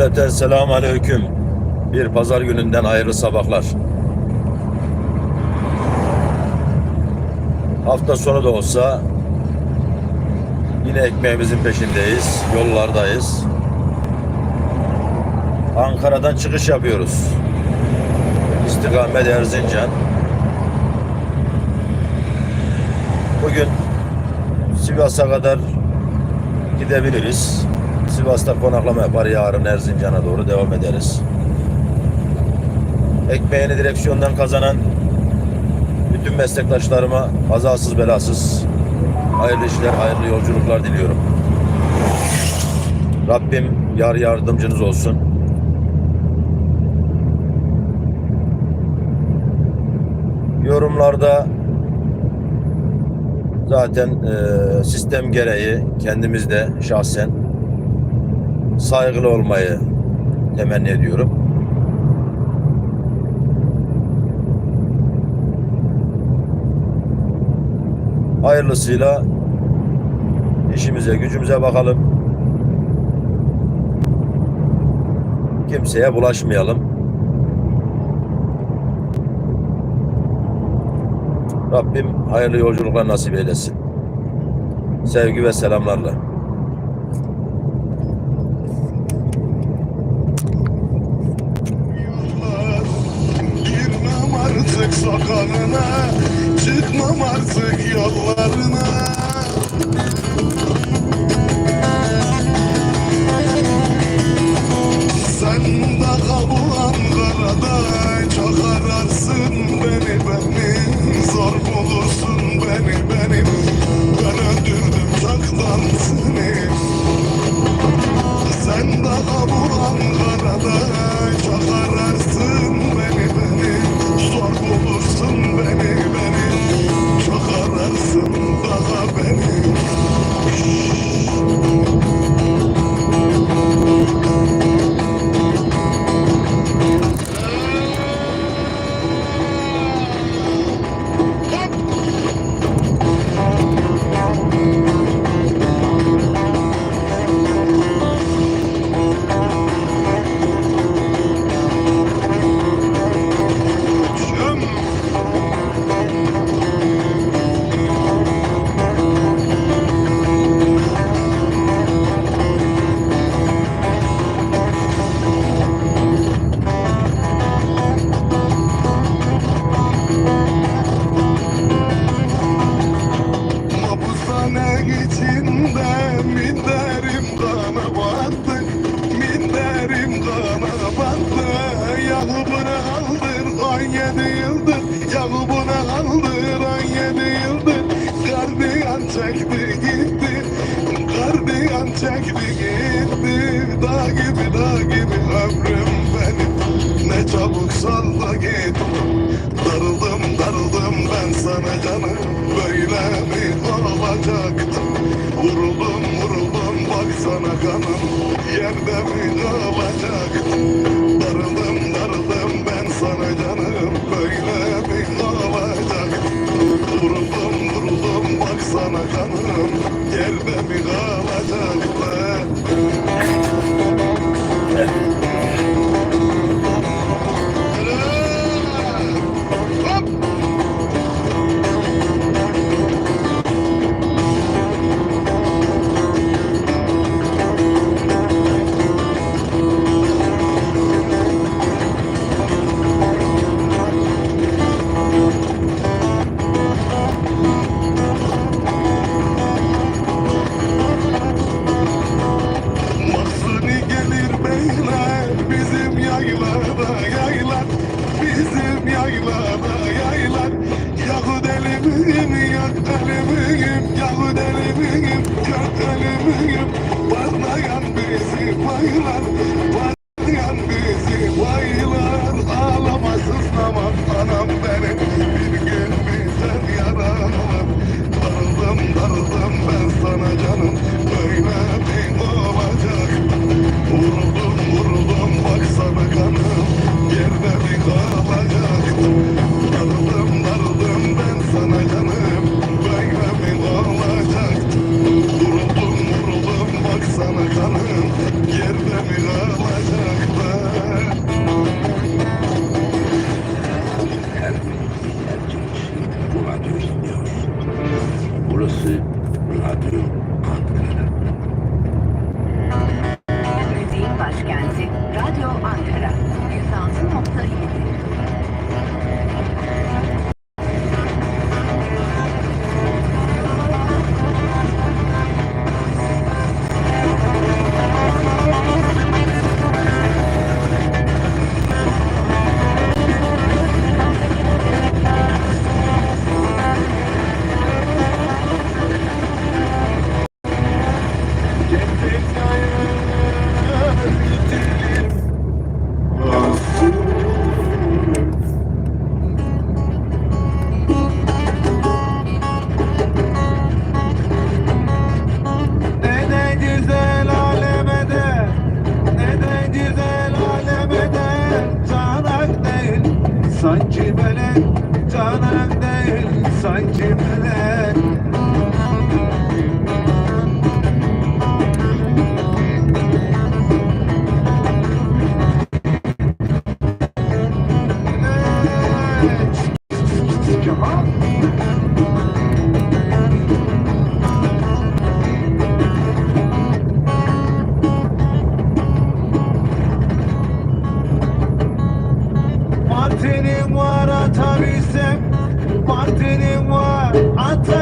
Cümleten selamun aleyküm. Bir pazar gününden hayırlı sabahlar. Hafta sonu da olsa yine ekmeğimizin peşindeyiz, yollardayız. Ankara'dan çıkış yapıyoruz. İstikamet Erzincan. Bugün Sivas'a kadar gidebiliriz. Sivas'ta konaklama yapar. Yarın Erzincan'a doğru devam ederiz. Ekmeğini direksiyondan kazanan bütün meslektaşlarıma kazasız belasız hayırlı işler, hayırlı yolculuklar diliyorum. Rabbim yar yardımcınız olsun. Yorumlarda zaten e, sistem gereği kendimiz de şahsen saygılı olmayı temenni ediyorum. Hayırlısıyla işimize gücümüze bakalım. Kimseye bulaşmayalım. Rabbim hayırlı yolculuklar nasip eylesin. Sevgi ve selamlarla. Sokağına Çıkmam artık yollarına Çekti gitti. Gardiyan çekti gitti. Dağ gibi dağ gibi ömrüm benim. Ne çabuk salla git. Darıldım darıldım ben sana canım. Böyle mi olacaktı? Vuruldum vuruldum baksana kanım. Yerde mi kalacaktı sanki melek Canak değil sanki melek Mata.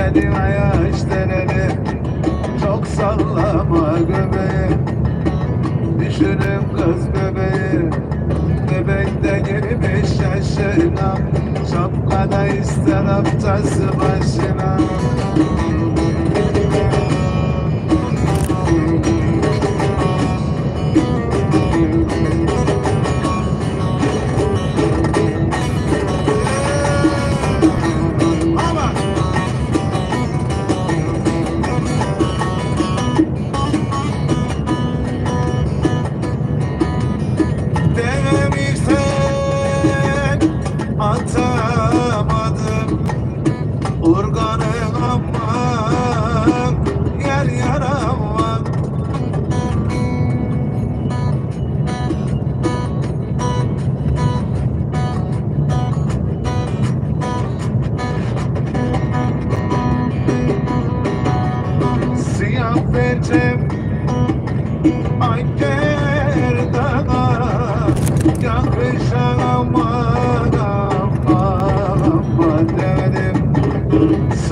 Dedim ayaş denene Çok sallama göbeği. Düşünüm kız bebeği. Bebekte girmiş yaşına. Şapkada ister haftası başına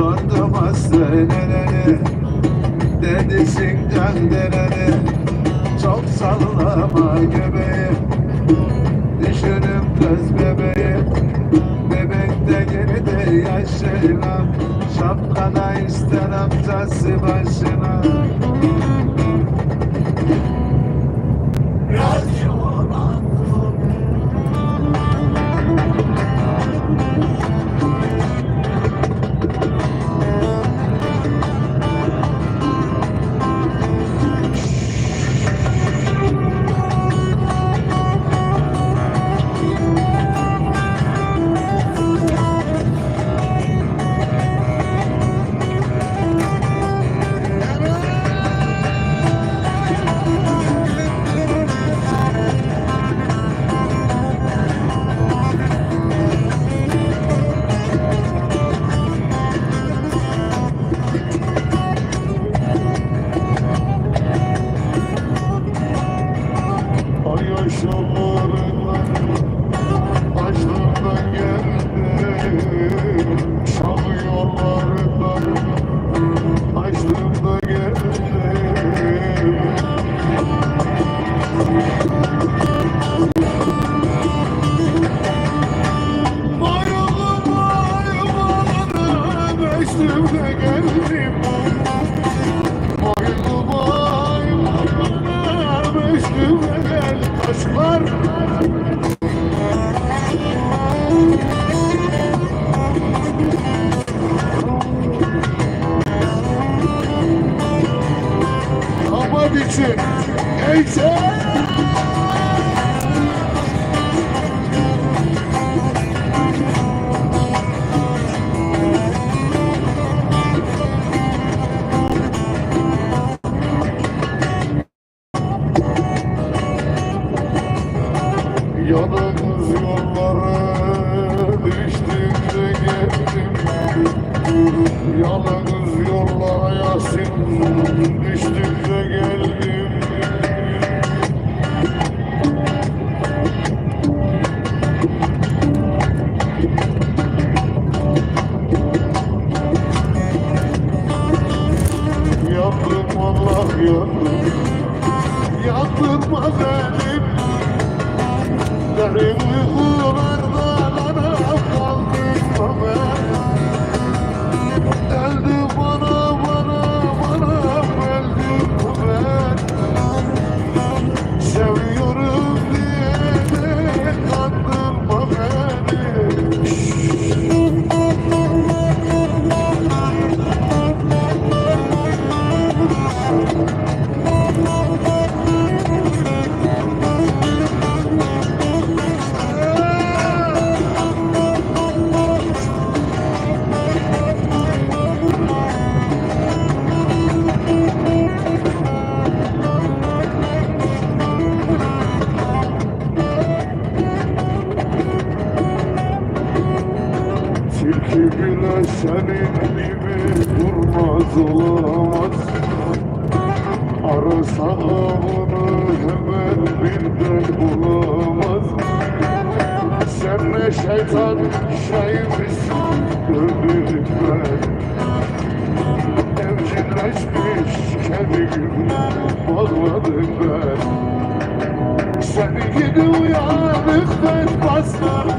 Sordum hastaneleri Dedisin can dereni Çok sallama göbeği Düşünüm kız bebeği Bebekte geride yaşına. Şapkada ister amcası başına Action! Action! bulamaz Sen ne şeytan şey misin gördükler Evcilleşmiş kemiğim bağladıklar Seni gidi uyanık ben baslar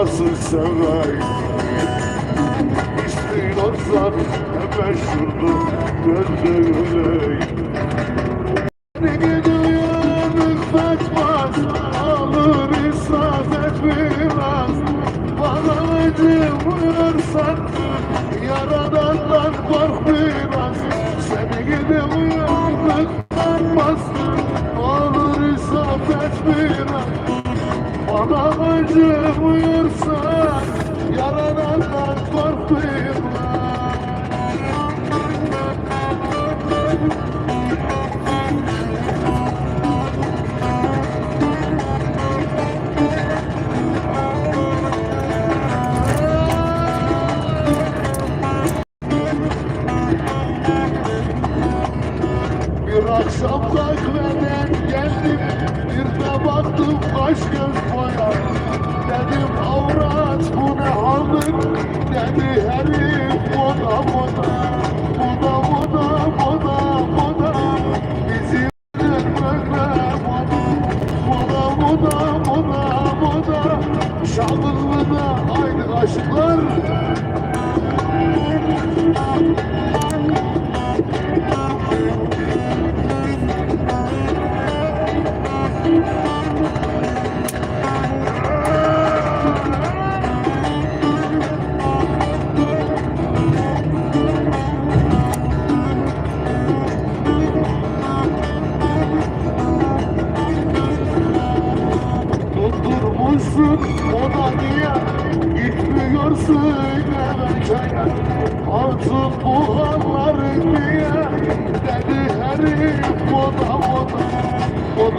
nasıl sevmek İstiyorsan hemen şurada döndüğünü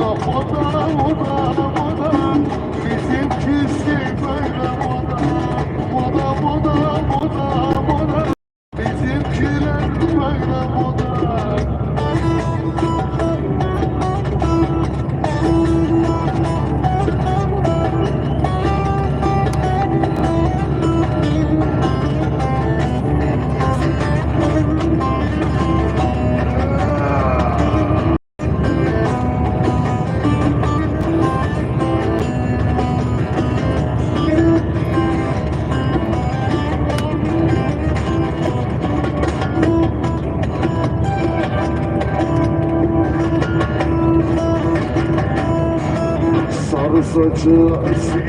Bye. such a